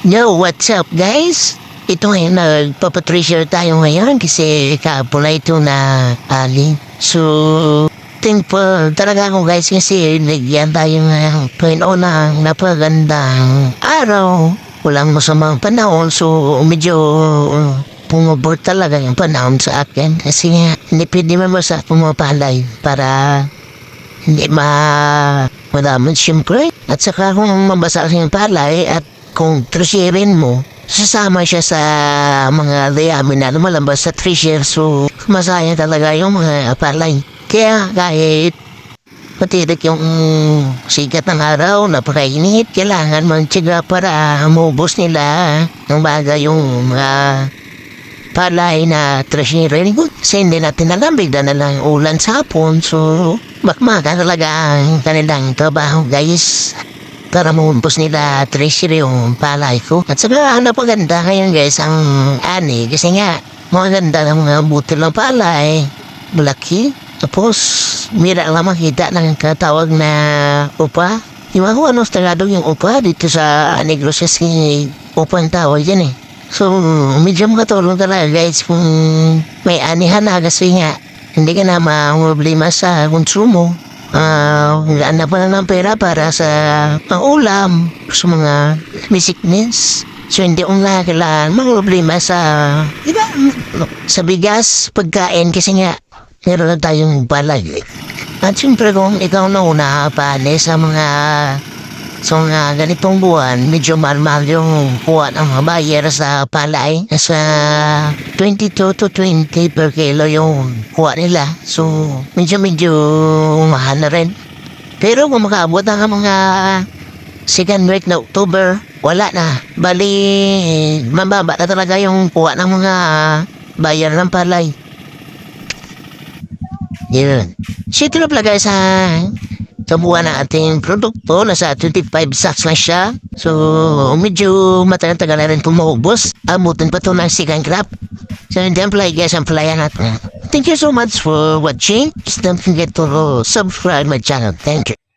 Yo, what's up guys? Ito ngayon, nagpapatricial tayo ngayon kasi kapula ito na ali. So, thankful talaga ako guys kasi nagyan tayo ng Panginoon ng napagandang araw. Walang masamang panahon so medyo uh, talaga yung panahon sa akin kasi nga hindi pwede mo sa pumapalay para hindi ma madamot siyempre. At saka kung mabasa yung palay at kung tresirin mo, sasama siya sa mga dayami na lumalabas sa treasure. So, masaya talaga yung mga palay. Kaya kahit matirik yung sikat ng araw, napakainit, kailangan magtyaga para mubos nila ng bagay yung mga palay na treasure. Kasi hindi natin alam, bigla na lang ulan sa hapon. So, makmaka talaga ang kanilang trabaho, guys. Para maumpos nila treasure yung palay ko. At saka, ang napaganda ngayon, guys, ang ani. Kasi nga, maganda ng mga butil ng palay. Malaki. Tapos, mira lang makita ng katawag na upa. Yung ako, ano, Tagalog yung upa dito sa Negros kasi upa ang tawag yan eh. So, medyo makatulong talaga guys kung may anihan na kasi nga hindi ka na problema sa konsumo. Ah, uh, na pa na ng pera para sa pangulam, sa mga may sickness. So, hindi ko na kailangan mga problema sa, diba, sa bigas, pagkain kasi nga meron na tayong balag. At siyempre kung ikaw na una paano sa mga So nga ganitong buwan, medyo mahal yung kuha ng mga buyer sa palay. Nasa 22 to 20 per kilo yung kuha nila. So medyo medyo mahal na rin. Pero kung makaabot ang mga second week na October, wala na. Bali, mababa na talaga yung kuha ng mga buyer ng palay. Yun. So ito na ha kabuha ng ating produkto. Nasa 25 sacks na siya. So, medyo matagal-tagal na rin maubos. Amutin pa ito ng second crop. So, hindi ang play guys, ang playan natin. Thank you so much for watching. Just don't forget to subscribe my channel. Thank you.